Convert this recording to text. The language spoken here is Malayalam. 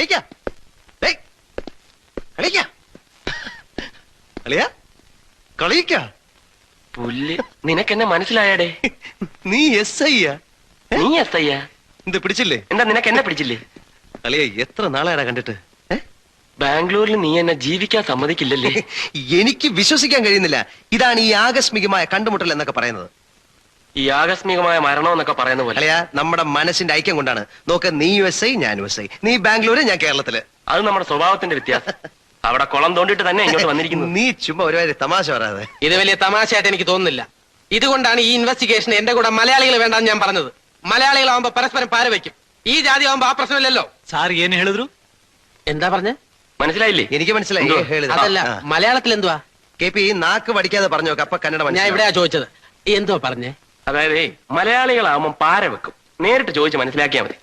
കളിക്ക. കളിക്ക. കളിയാ കളിക്ക. പുല്ല് നിനക്കെന്നെ മനസ്സിലായാടേ? നീ എസ് ഐയാ നീ എത്തയ്യ എന്ത് പിടിച്ചില്ലേ? എന്താ നിനക്ക് എന്നെ പിടിച്ചില്ലേ? അളിയ എത്ര നാളായടാ കണ്ടിട്ട്? ബാംഗ്ലൂരിൽ നീ എന്നെ ജീവിക്കാൻ സമ്മതിക്കില്ലല്ലേ? എനിക്ക് വിശ്വസിക്കാൻ കഴിയുന്നില്ല. ഇതാണ് ഈ ആകസ്മികമായ കണ്ടുമുട്ടൽ എന്നൊക്കെ പറയുന്നത്. ഈ ആകസ്മികമായ മരണം എന്നൊക്കെ പറയുന്ന പോലെ. അല്ലയാ നമ്മുടെ മനസ്സിന്റെ ഐക്യം കൊണ്ടാണ്. നോക്ക് നീ യു എസ് ഐ ഞാൻ യു എസ് ഐ നീ ബാംഗ്ലൂര് ഞാൻ കേരളത്തിൽ. അത് നമ്മുടെ സ്വഭാവത്തിന്റെ വ്യത്യാസം. അവിടെ കുളം തോണ്ടിട്ട് തന്നെ ഇങ്ങോട്ട് വന്നിരിക്കുന്നു. നീ ചുമ്മാ ഒരുമാതിരി തമാശ പറയാതെ. ഇത് വലിയ തമാശയായിട്ട് എനിക്ക് തോന്നുന്നില്ല. ഇതുകൊണ്ടാണ് ഈ ഇൻവെസ്റ്റിഗേഷൻ എന്റെ കൂടെ മലയാളികൾ വേണ്ടെന്ന് ഞാൻ പറഞ്ഞത്. മലയാളികളാവുമ്പോ പരസ്പരം പാര വെക്കും ഈ ജാതി ആവുമ്പോ ആ പ്രശ്നമില്ലല്ലോ. സാർ ഏന് ಹೇಳಿದ್ರು എന്താ പറഞ്ഞ? മനസ്സിലായില്ലേ? എനിക്ക് മനസ്സിലായി. അതല്ല മലയാളത്തിൽ എന്തുവാ കെ പി നാക്ക് പഠിക്കാതെ പറഞ്ഞു നോക്ക് അപ്പൊ കന്നഡ ഞാൻ ഇവിടെയാ ചോദിച്ചത്. എന്തോ പറഞ്ഞേ? അതായത് മലയാളികളാവുമ്പം പാര വെക്കും. നേരിട്ട് ചോദിച്ച് മനസ്സിലാക്കിയാൽ മതി.